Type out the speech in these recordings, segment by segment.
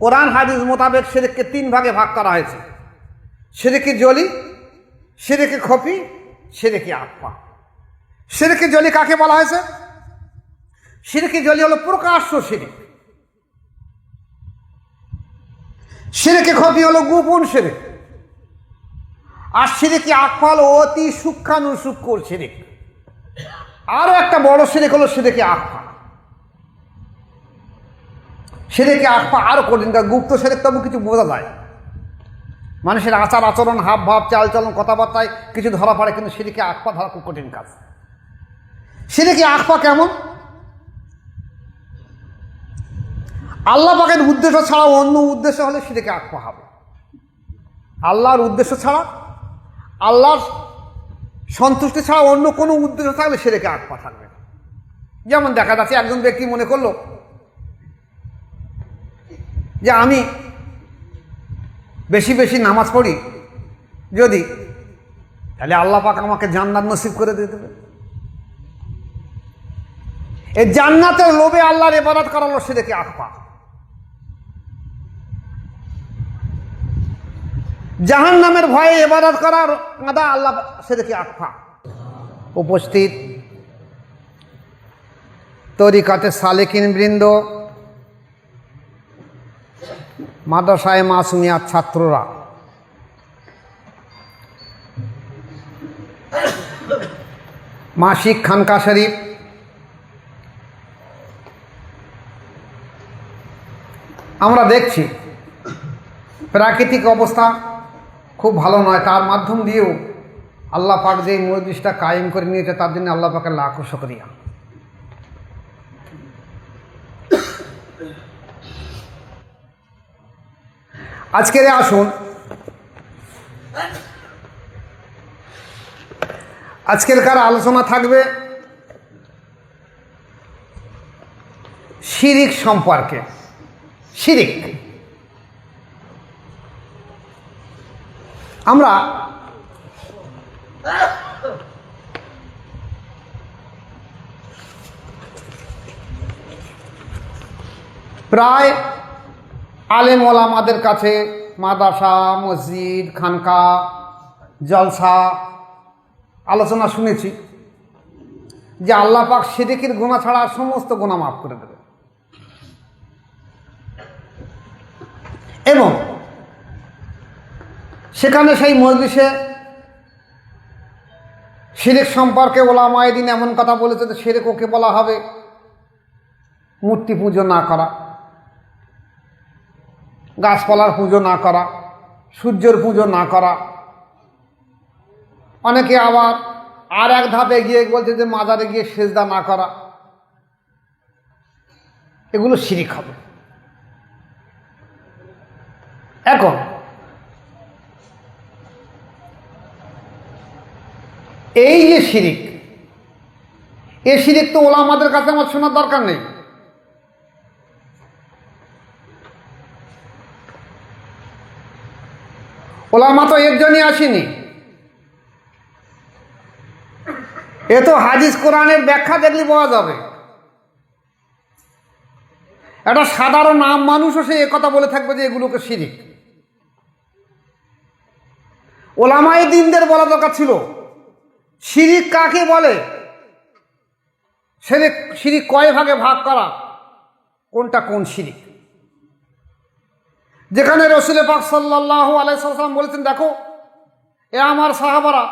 কোরআন হাদিস মোতাবেক সেরেককে তিন ভাগে ভাগ করা হয়েছে। সেরেকে জলি, সেরেকে খপি, সেরেকে আকপা সেরেকে জলি কাকে বলা হয়েছে? সিরেকে জলি হলো প্রকাশ্য সিরিক। সিরেকে খপি হলো গোপন সিরেক। আর সিরেকে আকপা হলো অতি সূক্ষানু সূক্ষ্ম সিরিক। আরও একটা বড় সিরেক হলো সিরেকে আকপা সেরেকে আকপা আরও কঠিন কারণ গুপ্ত সেরেক তবু কিছু বোঝা যায়। মানুষের আচার আচরণ হাব ভাব চালচলন, কথাবার্তায় কিছু ধরা পড়ে, কিন্তু সেদিকে আকপা ধরা খুব কঠিন কাজ। সেদিকে আকপা কেমন? আল্লাহ পাকের উদ্দেশ্য ছাড়া অন্য উদ্দেশ্য হলে সেদিকে আকপা হবে। আল্লাহর উদ্দেশ্য ছাড়া, আল্লাহর সন্তুষ্টি ছাড়া অন্য কোনো উদ্দেশ্য থাকলে সেদিকে আখপা থাকবে যেমন দেখা যাচ্ছে একজন ব্যক্তি মনে করল যে আমি বেশি বেশি নামাজ পড়ি, যদি, তাহলে আল্লাহ পাক আমাকে জান্নাত নসিব করে দিয়ে দেবে এই জান্নাতের লোভে আল্লাহর এবাদত করালো সে দেখে আকপা জাহান নামের ভয়ে এবাদত করার কাঁদা আল্লাহ সে দেখে আকফা উপস্থিত তরিকাতে সালেকিন বৃন্দ মাদ্রাসায় মাসুমিয়ার ছাত্ররা। মাসিক খানকা শরীফ। আমরা দেখছি, প্রাকৃতিক অবস্থা খুব ভালো নয়। তার মাধ্যম দিয়েও আল্লাহ পাক যে মজলিসটা কায়েম করে নিয়েছে, তার জন্য আল্লাহ পাকের লাখো শুক্রিয়া। আজকের আসুন। আজকের কার আলোচনা থাকবে শিরিক সম্পর্কে। শিরিক। আমরা প্রায় আলেম ওলামাদের কাছে, মাদ্রাসা, মসজিদ, খানকা, জলসা, আলোচনা শুনেছি যে আল্লাহ পাক সিরিকের গুণা ছাড়া সমস্ত গুণা মাফ করে দেবে। এবং সেখানে সেই মজলিসে সিরেক সম্পর্কে ওলামায় দিন এমন কথা বলেছে যে সেরেক ওকে বলা হবে মূর্তি পুজো না করা। গাছপালার পুজো না করা, সূর্যের পুজো না করা। অনেকে আবার আর এক ধাপে গিয়ে বলছে যে মাজারে গিয়ে সেজদা না করা। এগুলো শিরিক হবে। এখন এই যে শিরিক, এ শিরিক তো ওলা আমাদের কাছে আমার শোনার দরকার নেই। ওলামা তো এর জন্যই আসেনি। এ তো হাদিস কোরআনের ব্যাখ্যা দেখলে পাওয়া যাবে। একটা সাধারণ নাম মানুষও সে কথা বলে থাকবে যে এগুলোকে শিরিক। ওলামাই দিনদের বলা দরকার ছিল, শিরিক কাকে বলে? সেরে শিরিক কয় ভাগে ভাগ করা? কোনটা কোন শিরিক? যেখানে রসুল পাক সাল্লাহ আলাইসাল্লাম বলেছেন, দেখো, এ আমার সাহাবারা,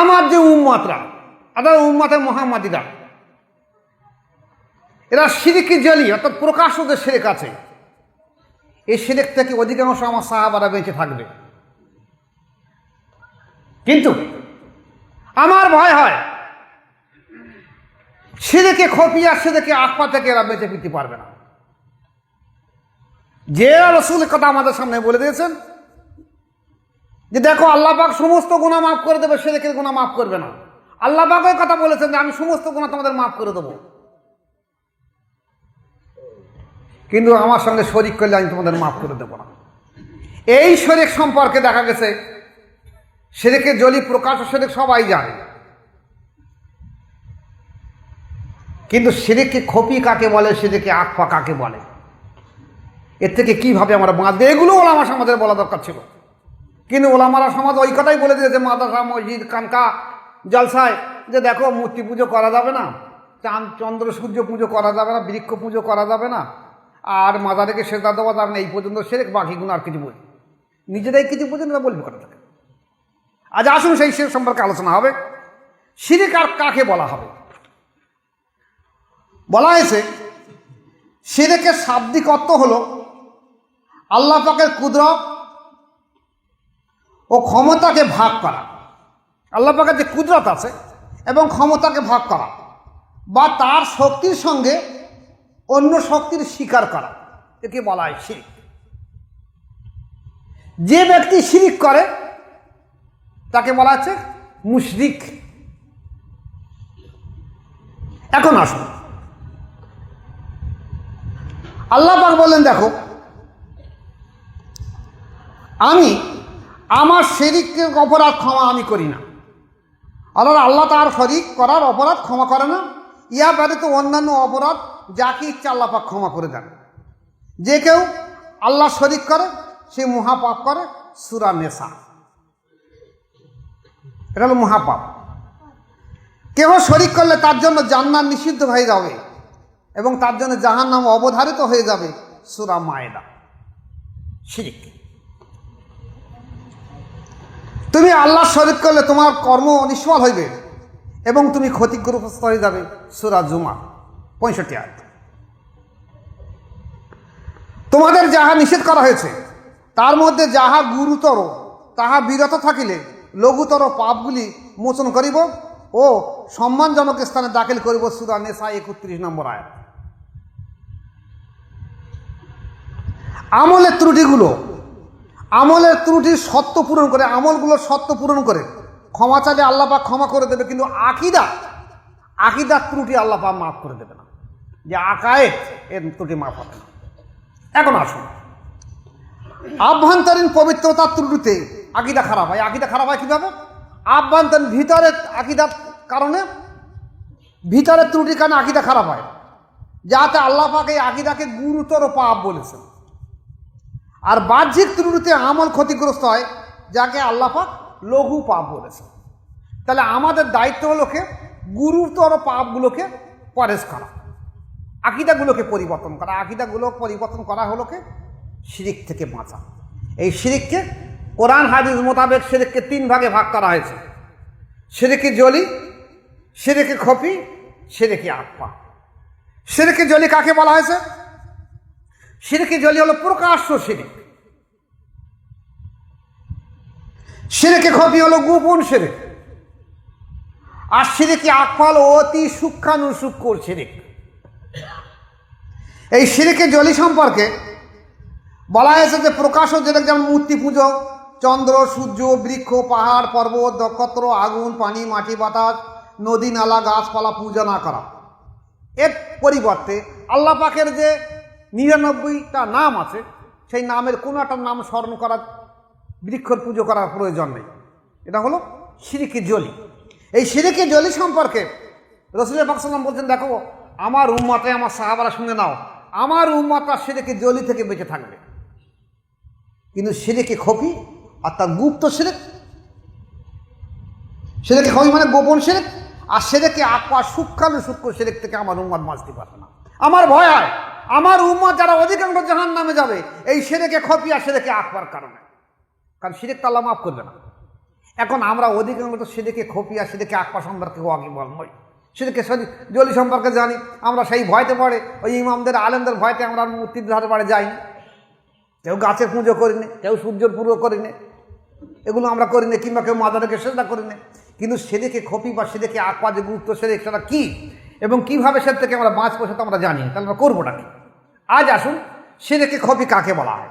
আমার যে উম্মাতরা অর্থাৎ উম্মাতে মোহাম্মদিরা, এরা সিরিকি জলি, অর্থাৎ প্রকাশ ওদের সেরেক আছে। এই সেরেক থেকে অধিকাংশ আমার সাহাবারা বেঁচে থাকবে। কিন্তু আমার ভয় হয়, সেরেকে খপিয়া, সেরেকে আকপা থেকে এরা বেঁচে ফিরতে পারবে না। যে রসুল কথা আমাদের সামনে বলে দিয়েছেন, যে দেখো আল্লাহ পাক সমস্ত গুণা মাফ করে দেবে সেরেকের গুণা মাফ করবে না। আল্লাহ পাক ওই কথা বলেছেন যে আমি সমস্ত গুণা তোমাদের মাফ করে দেবো। কিন্তু আমার সঙ্গে শরিক করলে আমি তোমাদের মাফ করে দেবো না। এই শরিক সম্পর্কে দেখা গেছে সেরেকে জলি প্রকাশ ও সেরেক সবাই জানে। কিন্তু সেদিকে খপি কাকে বলে, সেদিকে আকফা কাকে বলে? এর থেকে কীভাবে আমরা বাঁচবে? এগুলো ওলামা সমাজের বলা দরকার ছিল। কিন্তু ওলামারা সমাজ ওই কথাই বলে দিয়েছে, মাদ্রাসা, মসজিদ কানকা জলসায়, যে দেখো মূর্তি পুজো করা যাবে না, চাঁদ, চন্দ্র, সূর্য পুজো করা যাবে না, বৃক্ষ পুজো করা যাবে না, আর মাদারেকে সেদা দেওয়া যাবে না, এই পর্যন্ত সেরেক, বাকিগুলো আর কিছু বলি নিজেরাই কিছু না, বলবি কথা থাকে। আজ আসুন, সেই সে সম্পর্কে আলোচনা হবে। সিরিক আর কাকে বলা হবে? বলা হয়েছে, সিরেকের শাব্দিক অর্থ হলো আল্লাহ পাকের কুদরত ও ক্ষমতাকে ভাগ করা। আল্লাহ পাকের যে কুদরত আছে এবং ক্ষমতাকে ভাগ করা বা তার শক্তির সঙ্গে অন্য শক্তির স্বীকার করা, একে বলা হয় শিরিক। যে ব্যক্তি শিরিক করে, তাকে বলা হচ্ছে মুশরিক। এখন আসুন। আল্লাহ পাক বললেন, দেখো আমি, আমার শরিককে অপরাধ ক্ষমা আমি করি না। আল্লাহ আল্লাহ তার শরিক করার অপরাধ ক্ষমা করে না। ইয়া ব্যতীত অন্যান্য অপরাধ যাকে ইচ্ছা আল্লাহ পাক ক্ষমা করে দেন। যে কেউ আল্লাহ শরিক করে, সে মহাপাপ করে, সুরা নেশা এটা হলো মহাপাপ। কেহ শরিক করলে তার জন্য জান্নার নিষিদ্ধ হয়ে যাবে এবং তার জন্য জাহান নাম অবধারিত হয়ে যাবে সুরা মায়েদা। শিরিক। তুমি আল্লাহ শরিক করলে তোমার কর্ম নিষ্ফল হইবে এবং তুমি ক্ষতিগ্রস্ত হয়ে যাবে। সুরা জুমা পঁয়ষট্টি আয়াত। তোমাদের যাহা নিষেধ করা হয়েছে, তার মধ্যে যাহা গুরুতর, তাহা বিরত থাকিলে লঘুতর পাপগুলি মোচন করিব ও সম্মানজনক স্থানে দাখিল করিব সুরা নেশা একত্রিশ নম্বর আয়াত। আমলের ত্রুটিগুলো আমলের ত্রুটির সত্য পূরণ করে, আমলগুলো সত্য পূরণ করে। ক্ষমা চাইলে আল্লাহ পাক ক্ষমা করে দেবে, কিন্তু আকিদা আকিদার ত্রুটি আল্লাহ পাক মাফ করে দেবে না। যে আকায়েত এর ত্রুটি মাফ হবে না। এখন আসুন। আভ্যন্তরীণ পবিত্রতার ত্রুটিতে আকিদা খারাপ হয়। আকিদা খারাপ হয় কীভাবে? আভ্যন্তরীণ ভিতরের আকিদার কারণে ভিতরের ত্রুটির কারণে আকিদা খারাপ হয়। যাতে আল্লাহ পাক আকিদাকে গুরুতর পাপ বলেছেন। আর বাহ্যিক ত্রুটিতে আমল ক্ষতিগ্রস্ত হয়, যাকে আল্লাহ পাক লঘু পাপ বলেছে তাহলে আমাদের দায়িত্ব হলো কি? গুরুতর পাপগুলোকে পরেশ করা। আকিদাগুলোকে পরিবর্তন করা। আকিদাগুলো পরিবর্তন করা হলো কি? শিরিক থেকে বাঁচা। এই শিরিককে কোরআন, হাদিস মোতাবেক শিরিককে তিন ভাগে ভাগ করা হয়েছে। সিরেকে জলি সিরেকে খপি সিরেকে আপা সিরেকে জলি কাকে বলা হয়েছে? সিরেকে জলি হলো প্রকাশ্য সিরিক। সিরেকে ক্ষতি হলো গোপন সিরেক। আর সিরেকে আকফাল অতি সূক্ষানু সূক্ষ্ম সিরেক। এই সিরেকে জলি সম্পর্কে বলা হয়েছে যে প্রকাশ্য যেটা যেমন মূর্তি পুজো, চন্দ্র, সূর্য, বৃক্ষ, পাহাড়, পর্বত, নক্ষত্র, আগুন, পানি, মাটি, বাতাস, নদী, নালা, গাছপালা পূজা না করা। এর পরিবর্তে আল্লাহ পাকের যে নিরানব্বইটা নাম আছে, সেই নামের কোনো একটা নাম স্মরণ করার, বৃক্ষর পুজো করার প্রয়োজন নেই। এটা হলো সিরিকে জলি। এই সিরিকে জলি সম্পর্কে রসুল বাকসাল্লাম বলছেন, দেখো, আমার উম্মাতে আমার সাহাবারা শুনে নাও, আমার উম্মাতা সিরেকে জলি থেকে বেঁচে থাকবে। কিন্তু সিরেকে খপি আর তার গুপ্ত সিরেক, সেরেকে খপি মানে গোপন সিরেক, আর সেরেকে আকপা সূক্ষালু সূক্ষ্ম সিরেক থেকে আমার উম্মাদ বাঁচতে পারবে না। আমার ভয় হয় আমার উম্মাদ যারা অধিকাংশ জাহান নামে যাবে, এই সেরেকে খপি আর সেরেকে আকবার কারণে। কারণ সিরেক তো আল্লাহ মাফ করবে না। এখন আমরা অধিকাংশ সেদিকে খপিয়া সেদিকে আকপা সম্পর্কে আগে নই। সেদিকে জলি সম্পর্কে জানি, আমরা সেই ভয়তে পড়ে, ওই ইমামদের, আলেমদের ভয়তে আমরা মূর্তির ধারে পাড়ে যাই কেউ গাছের পুজো করি নে কেউ সূর্যের পুজো করি নে এগুলো আমরা করি না কিংবা কেউ মাদারকে সেটা করি না কিন্তু সেদিকে খপি বা সেদিকে আকপা যে গুরুত্ব সেদিক সেটা কী? এবং কীভাবে সে থেকে আমরা বাঁচবো সেটা আমরা জানি তাহলে আমরা করবোটা কি? আজ আসুন সেদিকে খপি কাকে বলা হয়?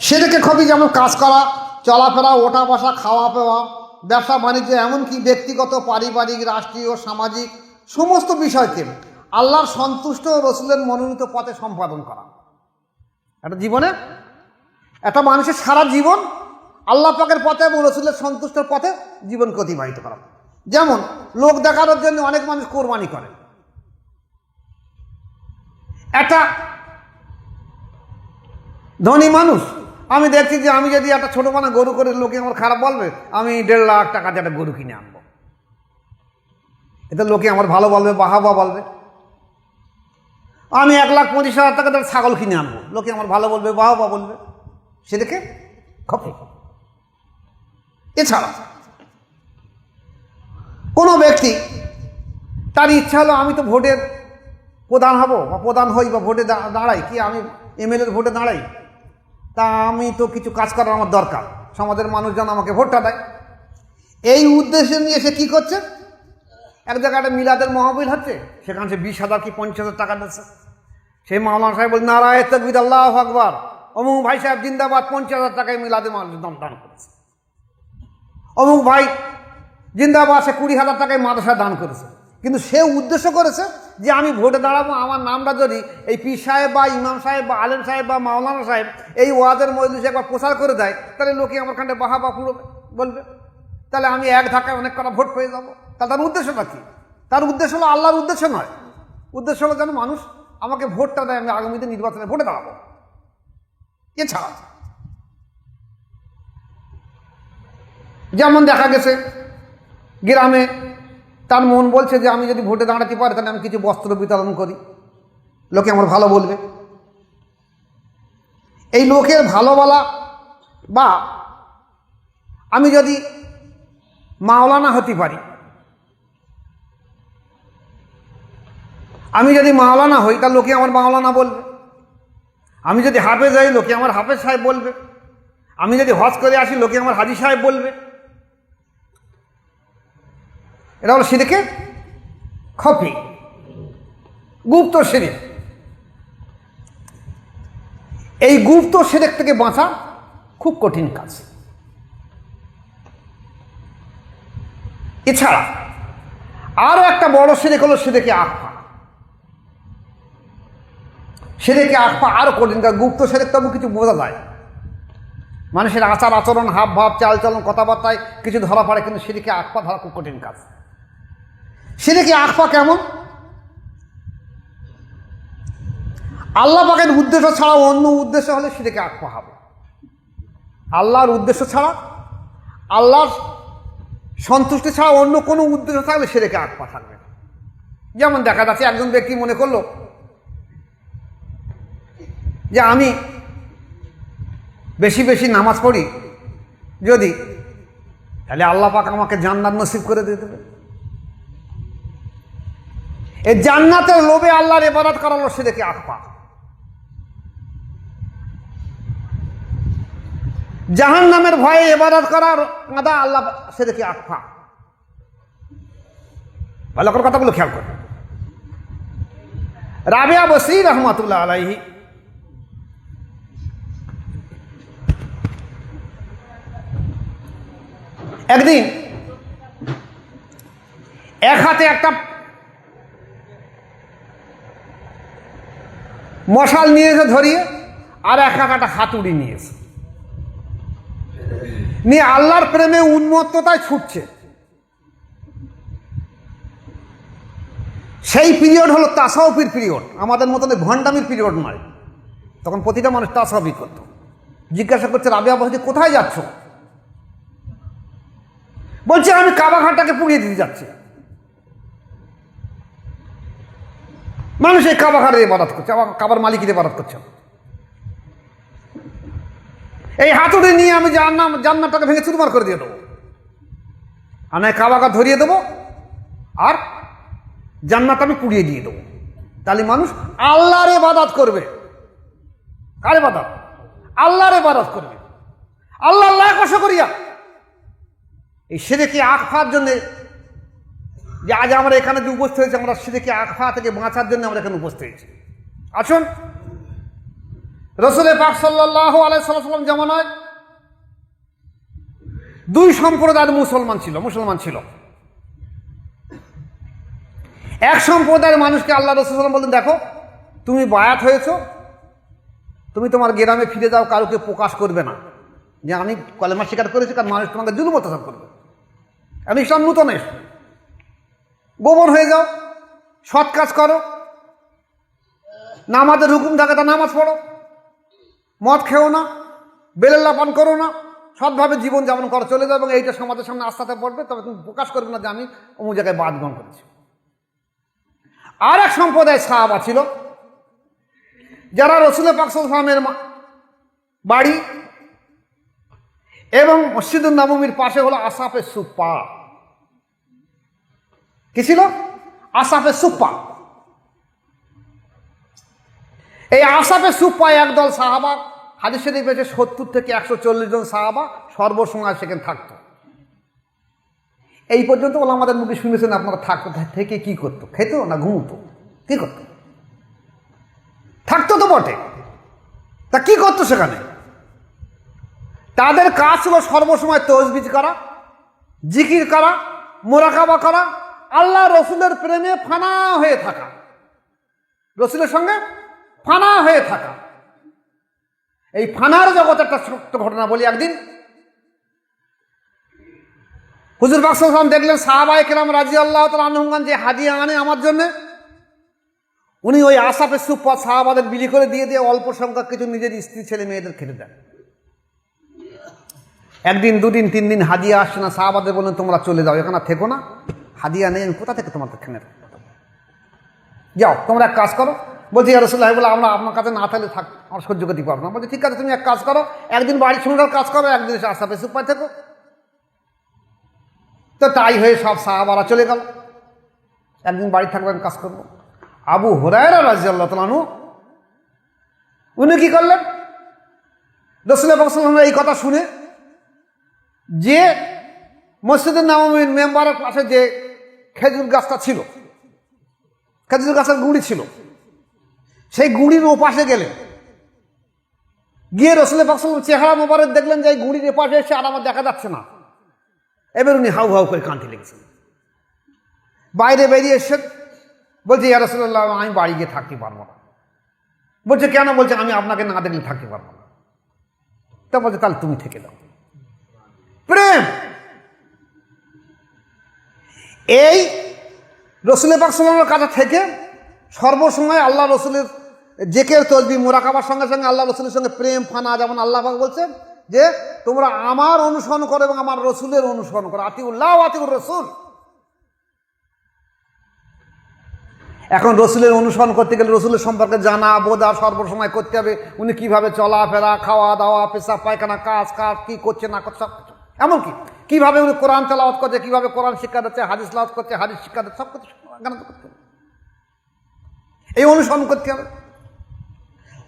সেদিকে খবি যেমন কাজ করা, চলাফেরা ওঠা বসা খাওয়া পাওয়া ব্যবসা, বাণিজ্য, এমনকি ব্যক্তিগত, পারিবারিক, রাষ্ট্রীয়, সামাজিক, সমস্ত বিষয়কে আল্লাহর সন্তুষ্ট রসুলের মনোনীত পথে সম্পাদন করা। একটা জীবনে? একটা মানুষের সারা জীবন আল্লাহ পাকের পথে এবং রসুলের সন্তুষ্টের পথে জীবনকে অতিবাহিত করা। যেমন, লোক দেখানোর জন্য অনেক মানুষ কোরবানি করে। একটা ধনী মানুষ। আমি দেখছি যে আমি যদি একটা ছোটো মানে গরু করে, লোকে আমার খারাপ বলবে, আমি দেড় লাখ টাকা দিয়ে একটা গরু কিনে আনব। এতে লোকে আমার ভালো বলবে, বাহাবা বলবে। আমি এক লাখ পঁচিশ হাজার টাকা দিয়ে ছাগল কিনে আনব। লোকে আমার ভালো বলবে, বাহাবা বলবে। সে দেখে খপে। এছাড়া কোনো ব্যক্তি, তার ইচ্ছা হলো আমি তো ভোটের প্রধান হব বা প্রধান হই বা ভোটে দাঁড়াই, কি আমি এমএলএর ভোটে দাঁড়াই? তা আমি তো কিছু কাজ করার আমার দরকার। সমাজের মানুষজন আমাকে ভোটটা দেয়। এই উদ্দেশ্যে নিয়ে সে কী করছে? এক জায়গায় একটা মিলাদের মহাবিল হচ্ছে, সেখানে সে বিশ হাজার কি পঞ্চাশ হাজার টাকা দিচ্ছে। সেই মাওলানা সাহেব বল নারায় তকবির, আল্লাহ আকবর। অমুক ভাই সাহেব জিন্দাবাদ, পঞ্চাশ হাজার টাকায় মিলাদে দান দান করেছে। অমুক ভাই জিন্দাবাদ, সে কুড়ি হাজার টাকায় মাদ্রাসা দান করেছে। কিন্তু সে উদ্দেশ্য করেছে যে আমি ভোটে দাঁড়াবো, আমার নামটা যদি এই পীর সাহেব বা ইমাম সাহেব বা আলেম সাহেব বা মাওলানা সাহেব এই ওয়াদের মজলিসে একবার প্রচার করে দেয়, তাহলে লোকে আমার খানটা বাহা বা পুরো বলবে। তাহলে আমি এক ধাক্কায় অনেক কটা ভোট পেয়ে যাব। তা তার উদ্দেশ্যটা কী? তার উদ্দেশ্য হলো আল্লাহর উদ্দেশ্য নয়। উদ্দেশ্য হলো যেন মানুষ আমাকে ভোটটা দেয়, আমি আগামীতে নির্বাচনে ভোটে দাঁড়াবো। এছাড়া যেমন দেখা গেছে, গ্রামে তার মন বলছে যে আমি যদি ভোটে দাঁড়াতে পারি, তাহলে আমি কিছু বস্ত্র বিতরণ করি। লোকে আমার ভালো বলবে। এই লোকের ভালো বলা বা আমি যদি মাওলানা হতে পারি, আমি যদি মাওলানা হই, তাহলে লোকে আমার মাওলানা বলবে। আমি যদি হাফেজ হই, লোকে আমার হাফেজ সাহেব বলবে। আমি যদি হজ করে আসি, লোকে আমার হাজি সাহেব বলবে। এটা হলো সিরেকে খপি। গুপ্ত সিরিক এই গুপ্ত সিরেক থেকে বাঁচা খুব কঠিন কাজ। এছাড়া আরও একটা বড় সিরেক হলো সিরেকে আখপা সেরেকে আখপা আরও কঠিন কাজ, গুপ্ত সেরেক তবু কিছু বোঝা যায়। মানুষের আচার আচরণ হাব ভাব চালচলন, কথাবার্তায় কিছু ধরা পড়ে, কিন্তু সেদিকে আখপা ধরা খুব কঠিন কাজ। সেদিকে আখপা কেমন? আল্লাহ পাকের উদ্দেশ্য ছাড়া অন্য উদ্দেশ্য হলে সে সেদিকে আখপা হবে। আল্লাহর উদ্দেশ্য ছাড়া, আল্লাহর সন্তুষ্টি ছাড়া অন্য কোনো উদ্দেশ্য থাকলে সেদিকে আখপা থাকবে। যেমন দেখা যাচ্ছে একজন ব্যক্তি মনে করল যে আমি বেশি বেশি নামাজ পড়ি, যদি তাহলে আল্লাহ পাক আমাকে জান্নাত নসিব করে দিয়ে দেবে। এই জান্নাতের লোভে আল্লাহর এবাদত করালো সে দেখে আখপা জাহান নামের ভয়ে এবাদত করার কাঁদা আল্লাহ সে দেখে আখপা ভালো করে কথাগুলো খেয়াল করবে রাবিয়া বসি রহমতুল্লাহ আলাইহি। একদিন এক হাতে একটা মশাল নিয়েছে ধরিয়ে আর এক একটা হাতুড়ি নিয়েছে। নিয়ে আল্লাহর প্রেমে উন্মত্ততায় ছুটছে। সেই পিরিয়ড হলো তাসাউফির পিরিয়ড। আমাদের মতন ভণ্ডামির পিরিয়ড নয়। তখন প্রতিটা মানুষ তাসাউফি করত। জিজ্ঞাসা করছে রাবিয়া বলছে কোথায় যাচ্ছ? বলছে আমি কাবা ঘাটটাকে পুড়িয়ে দিতে যাচ্ছি। মানুষ এই কাবা ঘাটের ইবাদত করছে কাবার মালিকের ইবাদত করছে। এই হাতুড়ি নিয়ে আমি জান্নাম, জান্নাতটাকে ভেঙে চুরমার করে দিয়ে দেবো। আমি এই কাবা ঘাট ধরিয়ে দেবো, আর জান্নাত আমি পুড়িয়ে দিয়ে দেবো। তাহলে মানুষ আল্লাহর ইবাদত করবে। কার ইবাদত? আল্লাহর ইবাদত করবে। আল্লাহ আল্লাহ কষ্ট করিয়া। এই সেরেকে আখফার জন্যে যে আজ আমরা এখানে যে উপস্থিত হয়েছি, আমরা সেরেকে আখফা থেকে বাঁচার জন্য আমরা এখানে উপস্থিত হয়েছি। আসুন। রসুলের পাক সাল্লাহ আলাইসাল্লাম যেমন হয় দুই সম্প্রদায়ের মুসলমান ছিল মুসলমান ছিল। এক সম্প্রদায়ের মানুষকে আল্লাহ রসুলাম বলতেন দেখো, তুমি বায়াত হয়েছো, তুমি তোমার গ্রামে ফিরে যাও, কারোকে প্রকাশ করবে না। যে আমি কলেমা স্বীকার করেছি, কারণ মানুষ তোমাকে জুলুম অত্যাচার করবে। আমি ইসলাম নূতন এসো গোবর হয়ে যাও, সৎ কাজ করো। নামাজের হুকুম থাকে তা নামাজ পড়ো। মদ খেও না পান করো না, সৎভাবে জীবন যাপন করো, চলে যাও এবং এইটা সমাজের সামনে আস্তে পড়বে, তবে তুমি প্রকাশ করবে না যে আমি অমুক জায়গায় বাদ গ্রহণ করেছি। আর এক সম্প্রদায় সাহাবা ছিল যারা রসুলের পাকসালামের বাড়ি এবং মসজিদুল নবমীর পাশে হলো আসাফের সুপ্পা কি ছিল? আসাফের সুপ্পা। এই আসাফের সুপ্পায় একদল সাহাবা, হাদিস শরীফ সত্তর থেকে একশো চল্লিশ জন সাহাবা সর্বসময় সেখানে থাকতো। এই পর্যন্ত বলে আমাদের মুখে শুনেছেন আপনারা থাকতো, থেকে কি করতো? খেতো না ঘুমতো? কি করতো? থাকতো তো বটে। তা কি করতো সেখানে? তাদের কাজ ছিল সর্বসময় তসবিজ করা, জিকির করা, মোরাকাবা করা আল্লাহ রসুলের প্রেমে ফানা হয়ে থাকা। রসুলের সঙ্গে ফানা হয়ে থাকা। এই ফানার জগৎ একটা সত্য ঘটনা বলি একদিন। হুজুর বাকসাম দেখলেন সাহাবাই কেরাম রাজি আল্লাহ তালুগান যে হাদিয়া আনে আমার জন্যে। উনি ওই আসাফের সুপা সাহাবাদের বিলি করে দিয়ে দিয়ে অল্প সংখ্যক কিছু নিজের স্ত্রী, ছেলে, মেয়েদের খেতে দেন। একদিন, দুদিন, তিন দিন হাদিয়া আসছে না, সাহাবাদের বললেন, তোমরা চলে যাও, এখানে থেকো না। হাদিয়া নেই, আমি কোথা থেকে তোমাদের খেনে যাও, তোমরা এক কাজ করো। বলছি রসুল্লাহ বলে আমরা আপনার কাছে না থাকলে থাক, আমরা সহ্য করতে পারব না। বলছি, ঠিক আছে, তুমি এক কাজ করো, একদিন বাড়ি শুনকার কাজ করো, একদিন আসাফে সুপায় থেকো। তো তাই হয়ে সব সাহাবারা চলে গেল। একদিন বাড়ি থাকবেন কাজ করব। আবু হরায়রা রাজি আল্লাহ তালু উনি কি করলেন? রসুল্লাহ বাকসাল্লামের এই কথা শুনে, যে মসজিদের নামের মেম্বারের পাশে যে খেজুর গাছটা ছিল। খেজুর গাছের গুঁড়ি ছিল। সেই গুঁড়ির ওপাশে গেলেন। গিয়ে রসুলের বাকসাল্লাম চেহারা মোবারক দেখলেন যে এই গুঁড়ির এপাশে এসে আর আমার দেখা যাচ্ছে না। এবার উনি হাউ হাউ করে কাঁদতে লেগেছেন। বাইরে বেরিয়ে এসে বলছে, ইয়া রসুল্লাহ আমি বাড়ি গিয়ে থাকতে পারব না। বলছে, কেন? বলছে, আমি আপনাকে না দেখলে থাকতে পারব না। তা বলছে, তাহলে তুমি থেকে দাও। প্রেম! এই রসুলের পাকসালামের কাছে থেকে সর্বসময় আল্লাহ রসুলের জেকের, তসবি মোরাকাবার সঙ্গে সঙ্গে আল্লাহ রসুলের সঙ্গে প্রেম, ফানা, যেমন আল্লাহ পাক বলছেন যে তোমরা আমার অনুসরণ করো এবং আমার রসুলের অনুসরণ করো। আতিউল্লাহ আতিউর রসুল। এখন রসুলের অনুসরণ করতে গেলে রসুলের সম্পর্কে জানা, বোঝা সর্বসময় করতে হবে। উনি কীভাবে চলাফেরা খাওয়া দাওয়া পেশা পায়খানা, কাজ কাজ, কী করছে, না করছে এমনকি কীভাবে উনি কোরআন তেলাওয়াত করছে, কীভাবে কোরআন শিক্ষা দিচ্ছে, হাদিস লাওয়াত করছে, হাদিস শিক্ষা দিচ্ছে, সব কিছু করতে হবে। এই অনুসরণ করতে হবে।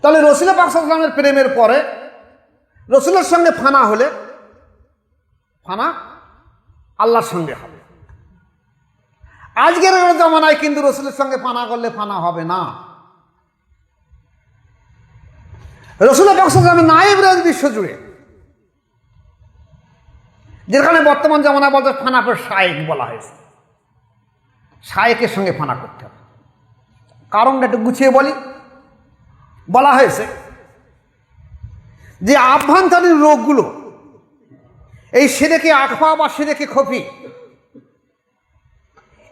তাহলে রসুল পাকসালামের প্রেমের পরে রসুলের সঙ্গে ফানা হলে, ফানা আল্লাহর সঙ্গে হবে। আজকের জমানায় কিন্তু রসুলের সঙ্গে ফানা করলে ফানা হবে না। রসুলের পাকসালামের নাইব রাজ বিশ্ব জুড়ে যেখানে বর্তমান জমানায় বলতে ফানাপের শায়েক বলা হয়েছে। শায়েকের সঙ্গে ফানা করতে হবে। কারণটা একটু গুছিয়ে বলি। বলা হয়েছে যে আভ্যন্তরীণ রোগগুলো, এই সেরেকে আখফা বা সেরেকে খফি,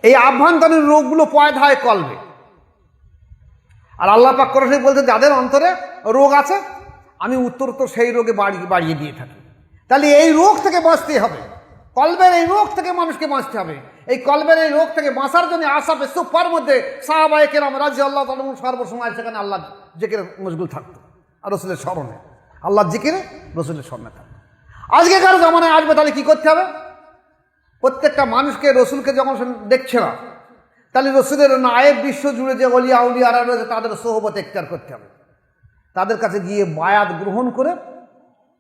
এই আভ্যন্তরীণ রোগগুলো পয়দা হয় কলবে। আর আল্লাহ পাক করে বলতে যাদের অন্তরে রোগ আছে, আমি উত্তর উত্তর সেই রোগে বাড়িয়ে দিয়ে থাকি। তাহলে এই রোগ থেকে বাঁচতে হবে। কলবের এই রোগ থেকে মানুষকে বাঁচতে হবে। এই কলবের এই রোগ থেকে বাঁচার জন্য আসাপে সুপার মধ্যে সাহাবাই কেরাম রাজ্য আল্লাহ তালন সর্বসময় সেখানে আল্লাহ জেকের মশগুল থাকতো আর রসুলের স্মরণে। আল্লাহ জিকিরে রসুলের স্মরণে থাকতো। আজকেকার জামানায় আসবে তাহলে কী করতে হবে? প্রত্যেকটা মানুষকে, রসুলকে যখন দেখছে না, তাহলে রসুলের নায়েব বিশ্ব জুড়ে যে অলিয়া উলিয়ারা রয়েছে, তাদের সোহবত এখতিয়ার করতে হবে। তাদের কাছে গিয়ে বায়াত গ্রহণ করে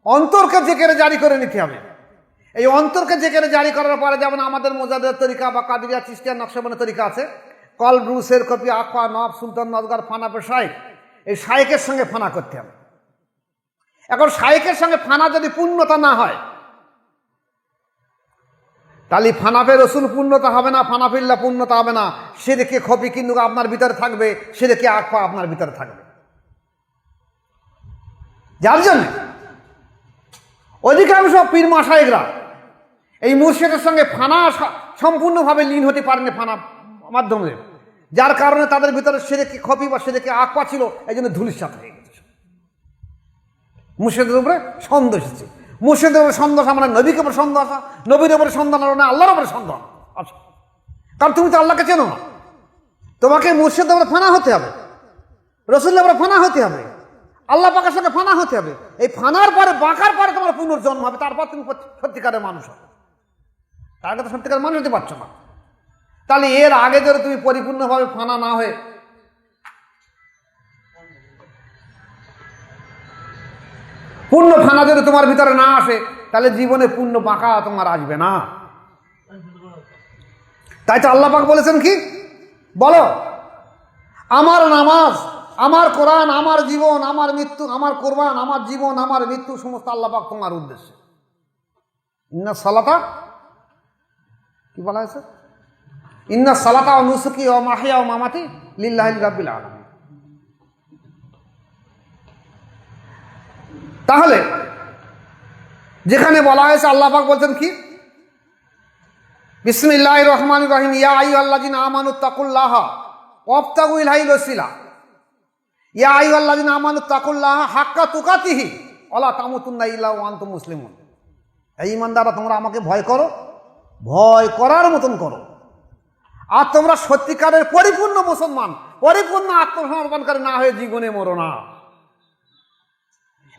অন্তরকে জেকেরে জারি করে নিতে হবে। এই অন্তরকে জেকেরে জারি করার পরে যেমন আমাদের মোজাদের তরিকা বা কাদিরিয়া চিস্টিয়া নকশাবনের তরিকা আছে, কল ব্রুসের কপি আকফা নব, সুলতান নজগার ফানাপে শাইক এই শাইকের সঙ্গে ফানা করতে হবে। এখন শাইকের সঙ্গে ফানা যদি পূর্ণতা না হয়, তাহলে ফানাফে রসুল পূর্ণতা হবে না ফানাফিল্লা পূর্ণতা হবে না। সেরেকে খপি কিন্তু আপনার ভিতরে থাকবে সেরেকে আকফা আপনার ভিতরে থাকবে। যার জন্য অধিকাংশ পীর মাসাইকরা এই মুর্শিদের সঙ্গে ফানা সম্পূর্ণভাবে লীন হতে পারেনি ফানা মাধ্যমে, যার কারণে তাদের ভিতরে সেরেকে খপি বা সেরেকে আকপা ছিল এই জন্য ধুলির সাথে হয়ে গেছে। মুর্শিদের উপরে সন্দেহ এসেছে। মুর্শিদের উপরে সন্দেহ আসা মানে নবীকে উপরে সন্দেহ আসা, নবীর উপরে সন্দেহ না আল্লাহর উপরে সন্দেহ আচ্ছা কারণ তুমি তো আল্লাহকে চেনো না। তোমাকে মুর্শিদের উপরে ফানা হতে হবে। রসুল্লাহ উপরে ফানা হতে হবে। আল্লাহ পাকের সঙ্গে ফানা হতে হবে। এই ফানার পরে, বাঁকার পরে তোমার পুনর্জন্ম হবে। তারপর তুমি সত্যিকারের মানুষ হবে। তার আগে তো সত্যিকারের মানুষ হতে পারছ না। তাহলে এর আগে যদি তুমি পরিপূর্ণভাবে ফানা না হয়ে পূর্ণ ফানা যদি তোমার ভিতরে না আসে, তাহলে জীবনে পূর্ণ বাঁকা তোমার আসবে না। তাই তো আল্লাহ পাক বলেছেন কি? বলো, আমার নামাজ আমার কোরআন, আমার জীবন, আমার মৃত্যু, আমার কোরবান, আমার জীবন, আমার মৃত্যু সমস্ত আল্লাহ পাক তোমার উদ্দেশ্যে। ইন্না সালাতা, কি বলা হয়েছে? ইন্না সালাতা ও নুসুকি ও মাহিয়া ও মামাতি লিল্লাহ রাব্বিল আলামিন। তাহলে, যেখানে বলা হয়েছে আল্লাহ পাক বলছেন কি? বিসমিল্লাহ রহমান রহিম। ইয়া আইয়ু আল্লাযিনা আমানু তাকুল্লাহ ওয়াবতাগু ইলাইহিল ওয়াসিলা। ইয়া আইয়ু আল্লাযিনা আমানু তাকুল্লাহ হাক্কা তুকাতিহি। ওয়ালা তামুতুন্না ইল্লা ওয়া আনতুম মুসলিমুন। এই ইমানদাররা তোমরা আমাকে ভয় করো? ভয় করার মতন করো। আর তোমরা সত্যিকারের পরিপূর্ণ মুসলমান, পরিপূর্ণ আত্মসমর্পণকারী না হয়ে জীবনে মরো না।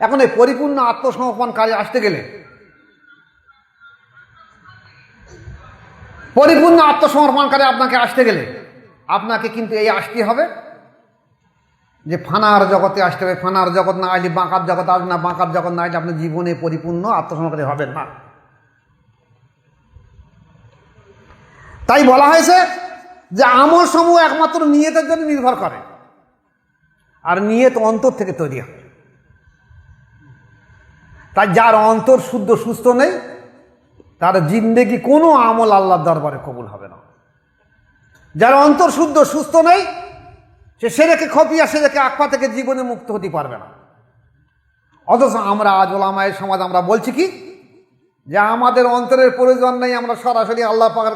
এখন এই পরিপূর্ণ আত্মসমর্পণকারী আসতে গেলে, পরিপূর্ণ আত্মসমর্পণকারী আপনাকে আসতে গেলে, আপনাকে কিন্তু এই আসতে হবে। যে ফানার জগতে আসতে হবে, ফানার জগৎ না আসলে বাঁকার জগৎ আসবে না, বাঁকার জগৎ না আসলে আপনার জীবনে পরিপূর্ণ আত্মসমর্পণকারী হবেন না। তাই বলা হয়েছে যে আমল সমূহ একমাত্র নিয়তের জন্য নির্ভর করে। আর নিয়ত অন্তর থেকে তৈরি হয়। তাই যার অন্তর শুদ্ধ, সুস্থ নেই, তার জিন্দেগি কোনো আমল আল্লাহর দরবারে কবুল হবে না। যার অন্তর শুদ্ধ, সুস্থ নেই সে সেরেকে খপিয়া সেরেকে আকপা থেকে জীবনে মুক্ত হতে পারবে না। অথচ আমরা আজ ওলামায়ের সমাজ, আমরা বলছি কি? যে আমাদের অন্তরের প্রয়োজন নেই আমরা সরাসরি আল্লাহ পাকার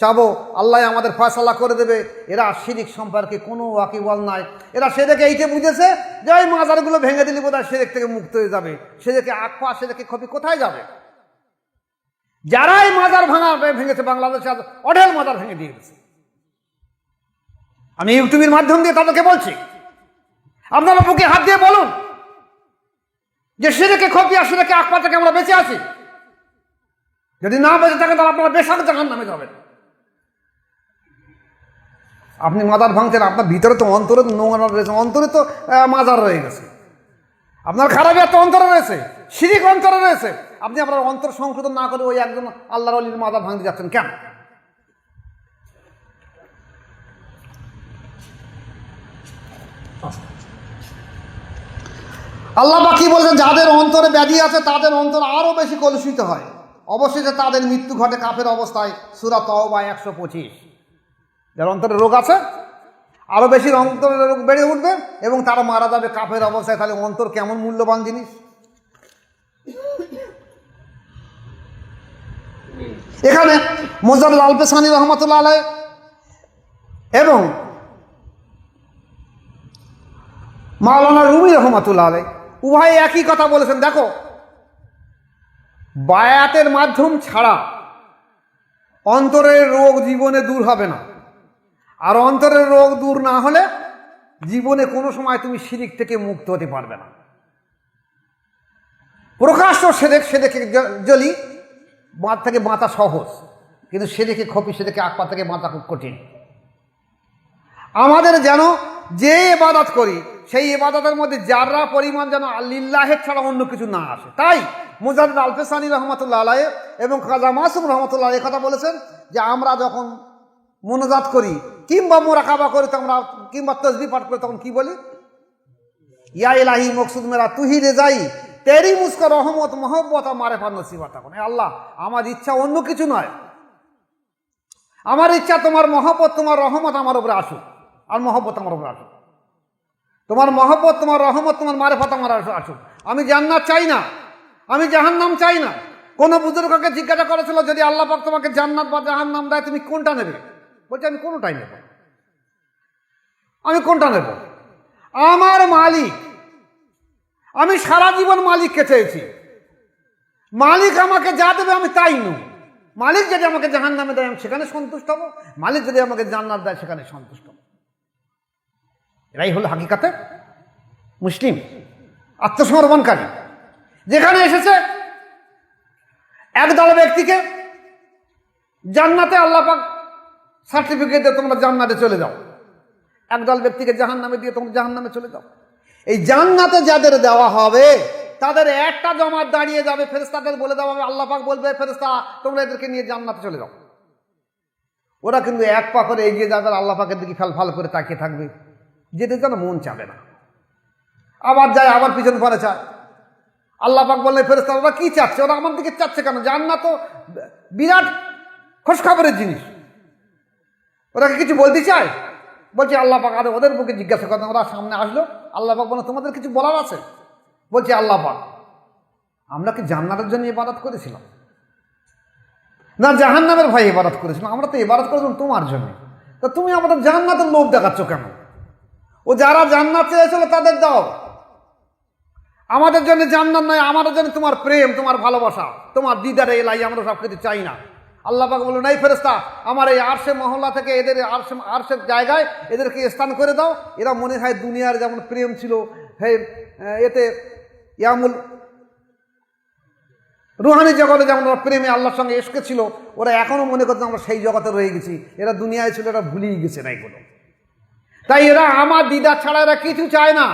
চাবো, আল্লাহ আমাদের ফয়সালা করে দেবে। এরা শিরিক সম্পর্কে কোনো ওয়াকিবল নাই। এরা সেদেরকে এইটে বুঝেছে যে ওই মাজারগুলো ভেঙে দিলে বোধহয় সেদেক থেকে মুক্ত হয়ে যাবে। সে সেদেরকে আকপা সেদেরকে ক্ষতি কোথায় যাবে? যারাই মাজার ভাঙা, ভেঙেছে বাংলাদেশে অঢেল মাজার ভেঙে দিয়ে গেছে। আমি ইউটিউবের মাধ্যম দিয়ে তাদেরকে বলছি, আপনারা বুকে হাত দিয়ে বলুন যে সেদেরকে ক্ষতি আর সেদেরকে আকপা থেকে আমরা বেঁচে আছি। যদি না বেঁচে থাকেন তাহলে আপনারা বেশাক জাহান নামে যাবেন। আপনি মাজার ভাঙছেন আপনার ভিতরে তো অন্তরে নোংরা রয়েছে, অন্তরে তো মাজার রয়ে গেছে। আপনার খারাপ একটা অন্তরে রয়েছে শিরিক অন্তরে রয়েছে। আপনি আপনার অন্তর সংশোধন না করে ওই একজন আল্লাহর অলির মাজার ভাঙতে যাচ্ছেন কেন? আল্লাহ বা কি বলছেন? যাদের অন্তরে ব্যাধি আছে, তাদের অন্তর আরও বেশি কলুষিত হয়। অবশেষে তাদের মৃত্যু ঘটে কাপের অবস্থায়, সুরা তওবা একশো পঁচিশ। যার অন্তরে রোগ আছে আরও বেশি অন্তরের রোগ বেড়ে উঠবে এবং তারা মারা যাবে কাপের অবস্থায়। তাহলে অন্তর কেমন মূল্যবান জিনিস? এখানে মোজার লাল পেসানি রহমতুল্লাহ এবং মাওলানা রুমি রহমতুল্লাহ আলাই উভয় একই কথা বলেছেন, দেখো। বায়াতের মাধ্যম ছাড়া অন্তরের রোগ জীবনে দূর হবে না। আর অন্তরের রোগ দূর না হলে জীবনে কোনো সময় তুমি শিরিক থেকে মুক্ত হতে পারবে না। প্রকাশ্য সেদেক সেদেকে জলি বাঁধ থেকে বাঁচা সহজ, কিন্তু সেদেকে খপি সেদেকে আকপা থেকে বাঁচা খুব কঠিন। আমাদের যেন যে এবাদত করি সেই এবাদতের মধ্যে যারা পরিমাণ যেন আল্লাহের ছাড়া অন্য কিছু না আসে। তাই মুজাদ আলফেসানি রহমতুল্লাহ আলাই এবং খাজা মাসুম রহমতুল্লাহ কথা বলেছেন যে আমরা যখন মনোজাত করি, কিংবা মোরাকাবা করি, তো আমরা কিংবা তসবি পাঠ করি, তখন কি বলি? ইয়া ইলাহি মকসুদ মেরা তুহি রে যাই, তেরি মুস্কর রহমত মোহব্বত মারে পান নসিবাত এখন আল্লাহ, আমার ইচ্ছা অন্য কিছু নয়। আমার ইচ্ছা তোমার মহব্বত, তোমার রহমত আমার উপরে আসুক। আর মহব্বত আমার উপরে আসুক। তোমার মহব্বত, তোমার রহমত, তোমার মারেফত আমার আসু- আসুক। আমি জান্নাত চাই না। আমি জাহান্নাম চাই না। কোনো বুজুর্গকে জিজ্ঞাসা করেছিল যদি আল্লাহ পাক তোমাকে জান্নাত বা জাহান্নাম দেয়, তুমি কোনটা নেবে? বলছে, আমি কোনোটাই নেব। আমি কোনটা নেব? আমার মালিক। আমি সারা জীবন মালিককে চেয়েছি। মালিক আমাকে যা দেবে আমি তাই নু মালিক যদি আমাকে জাহান নামে দেয়, আমি সেখানে সন্তুষ্ট হব। মালিক যদি আমাকে জান্নাত দেয়, সেখানে সন্তুষ্ট এরাই হলো হাকিকাতে মুসলিম, আত্মসমর্পণকারী। যেখানে এসেছে একদল ব্যক্তিকে জান্নাতে আল্লাপাক সার্টিফিকেট দিয়ে তোমরা জান্নাতে চলে যাও। একদল ব্যক্তিকে জাহান নামে দিয়ে তোমরা জাহান নামে চলে যাও। এই জান্নাতে যাদের দেওয়া হবে, তাদের একটা জমাত দাঁড়িয়ে যাবে ফেরেস্তাদের বলে দেওয়া হবে, আল্লাহ পাক বলবে ফেরেস্তা তোমরা এদেরকে নিয়ে জান্নাতে চলে যাও। ওরা কিন্তু এক পা করে এগিয়ে যাবে আর আল্লাহ পাকের দিকে ফাল ফাল করে তাকিয়ে থাকবে। যেতে যেন মন চাবে না। আবার যায়, আবার পিছন পরে চায় আল্লাহ পাক বললে ফেরেস্তা ওরা কি চাচ্ছে? ওরা আমার দিকে চাচ্ছে কেন? জান্নাত তো বিরাট খোঁজখবরের জিনিস। ওরা কিছু বলতে চায়? বলছে, আল্লাহ পাক আরে ওদের বুকে জিজ্ঞাসা করেন, ওরা সামনে আসলো। আল্লাহ পাক বলে তোমাদের কিছু বলার আছে? বলছে, আল্লাহ পাক, আমরা কি জান্নাতের জন্য ইবাদত করেছিলাম? না জাহান নামের ভাই ইবাদত করেছিলাম। আমরা তো ইবাদত করেছিলাম তোমার জন্য। তা তুমি আমাদের জান্নাতের লোভ দেখাচ্ছ কেন? ও যারা জান্নাত চেয়েছিল তাদের দাও। আমাদের জন্য জান্নাত নয়, আমাদের জন্য তোমার প্রেম, তোমার ভালোবাসা, তোমার দিদারে এলাই আমরা সব কিছু চাই না। আল্লাহ পাক বলল, নাই ফেরেস্তা আমার এই আরশে মহল্লা থেকে এদের আরশে, আরশের জায়গায় এদেরকে স্থান করে দাও। এরা মনে হয় দুনিয়ার যেমন প্রেম ছিল, হে এতে ইয়ামুল রুহানি জগতে যেমন ওরা প্রেমে আল্লাহর সঙ্গে এসকে ছিল, ওরা এখনও মনে করতো আমরা সেই জগতে রয়ে গেছি। এরা দুনিয়ায় ছিল, এরা ভুলেই গেছে না এগুলো। তাই এরা আমার দিদা ছাড়া এরা কিছু চায় না।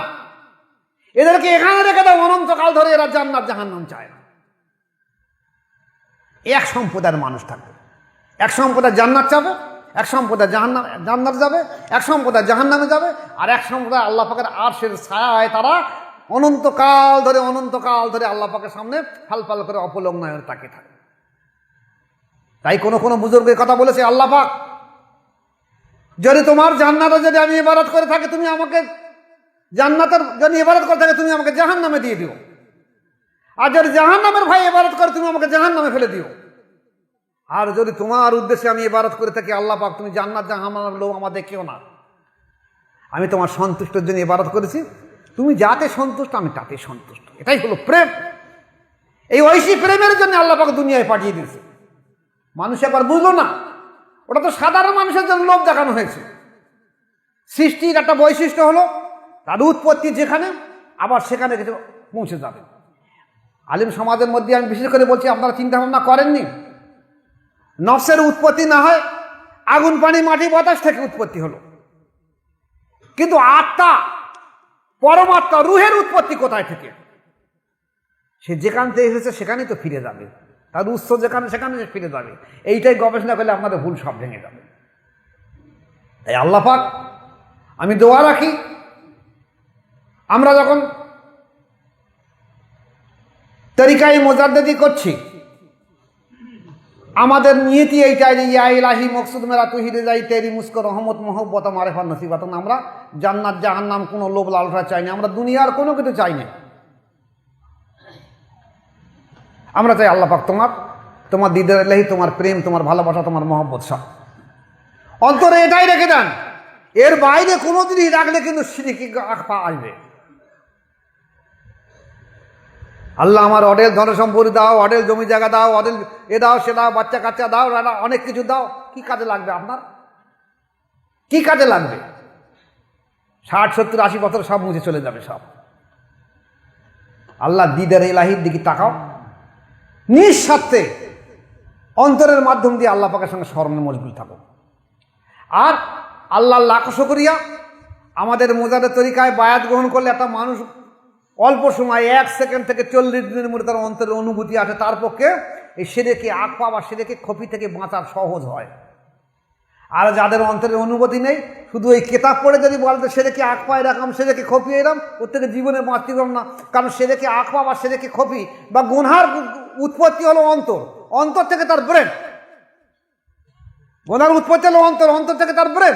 এদেরকে এখানে রেখে দাও, অনন্তকাল ধরে এরা জান্নাত জাহান্নাম চায় না। এক সম্প্রদায়ের মানুষ থাকবে। এক সম্প্রদায় জান্নাত যাবে এক সম্প্রদায় জাহান্নাম, জান্নাত যাবে, এক সম্প্রদায় জাহান্নামে যাবে, আর এক সম্প্রদায় আল্লাহ পাকের আরশের ছায়ায় তারা অনন্তকাল ধরে অনন্তকাল ধরে আল্লাহ পাকের সামনে ফাল ফাল করে অপলগ্ন হয়ে তাকে থাকে। তাই কোনো কোনো বুজুর্গের কথা বলেছে আল্লাহ পাক? যদি তোমার জান্নাতে যদি আমি ইবাদত করে থাকি, তুমি আমাকে জান্নাতের যদি ইবাদত করে থাকে, তুমি আমাকে জাহান নামে দিয়ে দিও। আর যদি জাহান নামের ভাই ইবাদত করে, তুমি আমাকে জাহান নামে ফেলে দিও। আর যদি তোমার উদ্দেশ্যে আমি ইবাদত করে থাকি, আল্লাহ পাক, তুমি জান্নাত জাহান্নামের লোক আমার দেখেও না। আমি তোমার সন্তুষ্টের জন্য ইবাদত করেছি। তুমি যাতে সন্তুষ্ট, আমি তাতে সন্তুষ্ট। এটাই হলো প্রেম। এই ঐশী প্রেমের জন্য আল্লাহ পাক দুনিয়ায় পাঠিয়ে দিয়েছে। মানুষ একবার বুঝলো না ওটা তো সাধারণ মানুষের জন্য লোভ দেখানো হয়েছে। সৃষ্টির একটা বৈশিষ্ট্য হলো, তার উৎপত্তি যেখানে, আবার সেখানে কিছু পৌঁছে যাবে। আলিম সমাজের মধ্যে আমি বিশেষ করে বলছি, আপনারা চিন্তা ভাবনা করেননি? নফসের উৎপত্তি না হয়, আগুন, পানি, মাটি, বাতাস থেকে উৎপত্তি হলো। কিন্তু আত্মা, পরমাত্মা, রুহের উৎপত্তি কোথায় থেকে? সে যেখান থেকে এসেছে, সেখানেই তো ফিরে যাবে। তার উৎস যেখানে, সেখানে ফিরে যাবে। এইটাই গবেষণা করলে আপনাদের ভুল সব ভেঙে যাবে। তাই আল্লাহ পাক, আমি দোয়া রাখি, আমরা যখন তরিকায় মোজাদ্দি করছি, আমাদের নিয়তি এইটাই যে, ইয়া ইলাহি মকসুদ মেরা তুহিদে যাই, তেরি মুস্কর রহমত মহব্বত মারেফার নসিবাতন আমরা জান্নাত, জাহান্নাম কোনো লোভ লালসা চাই না। আমরা দুনিয়ার কোনো কিছু চাই না। আমরা চাই আল্লাহ পাক তোমার তোমার দিদের এলাহি তোমার প্রেম, তোমার ভালোবাসা, তোমার মহব্বত সব। অন্তরে এটাই রেখে দেন। এর বাইরে কোনো জিনিস রাখলে কিন্তু সিরিকি পা আসবে। আল্লাহ আমার অডেল ধনসম্পত্তি দাও, অডেল জমি জায়গা দাও, অডেল এ দাও, সে দাও, বাচ্চা কাচ্চা দাও অনেক কিছু দাও। কি কাজে লাগবে আপনার? কি কাজে লাগবে? ষাট, সত্তর, আশি বছর সব মুছে চলে যাবে সব। আল্লাহ দিদের এলাহির দিকে তাকাও। নিঃস্বার্থে অন্তরের মাধ্যম দিয়ে আল্লাহ পাকের সঙ্গে স্মরণে মজবুল থাকো আর আল্লাহ লাখশো করিয়া আমাদের মোজাদের তরিকায় বায়াত গ্রহণ করলে একটা মানুষ অল্প সময় এক সেকেন্ড থেকে চল্লিশ দিনের মধ্যে তার অন্তরের অনুভূতি আসে, তার পক্ষে এই সেরেকে আগ পা বা সেরেকে খপি থেকে বাঁচার সহজ হয়। আর যাদের অন্তরের অনুভূতি নেই, শুধু এই কেতাব পড়ে যদি বলতে সেরেকে রাখাম সে দেখে খপি এরম ওর থেকে জীবনে বাঁচতে পারব না। কারণ সেরেকে আঁক পা বা সেরেকে খপি বা গুনহার উৎপত্তি হলো অন্তর। অন্তর থেকে তার ব্রেন গোনার উৎপত্তি হলো অন্তর অন্তর থেকে তার ব্রেন